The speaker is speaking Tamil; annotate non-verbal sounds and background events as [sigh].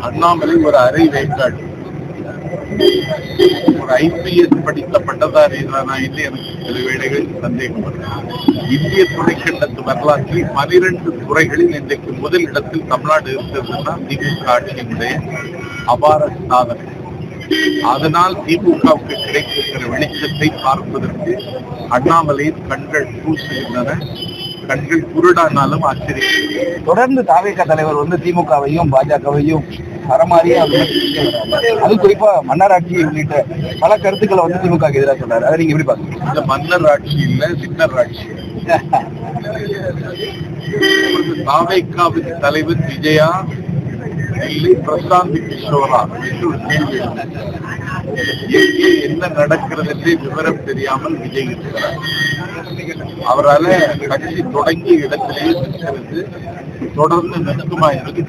அண்ணாமலை ஒரு அரை வேக்காடு. ஒரு ஐபிஎஸ் படித்த பட்டதாரிதானா இல்லை எனக்கு சில வேளைகளில் சந்தேகம் இந்திய துணைக்கண்டத்து வரலாற்றில் பனிரெண்டு துறைகளில் இன்றைக்கு முதல் இடத்தில் தமிழ்நாடு இருக்கிறதுனா திமுக ஆட்சியினுடைய அபார சாதனை. அதனால் திமுகவுக்கு கிடைத்திருக்கிற வெளிச்சத்தை பார்ப்பதற்கு அண்ணாமலையின் கண்கள் பூசுகின்றன கண்கள் குருடானாலும் ஆச்சரியம். தொடர்ந்து தாவேக தலைவர் வந்து திமுகவையும் பாஜகவையும் வர்றாரு. அது குறிப்பா மன்னராட்சி உள்ளிட்ட பல கருத்துக்களை வந்து திமுக எதிராக சொல்றாரு அதை நீங்க எப்படி பாக்குறீங்க இந்த மன்னர் ஆட்சி இல்ல சின்னர் ஆட்சி [laughs] தாவைக்காவின் தலைவர் விஜயா இல்லை பிரசாந்த் கிஷோரா என்று ஒரு கேள்வி எங்கே என்ன நடக்கிறது என்று விவரம் தெரியாமல் விஜய் இருக்கிறார் அவரால கட்சி தொடங்கிய இடத்திலேயே நிற்கிறது தொடர்ந்து நிற்குமா என்று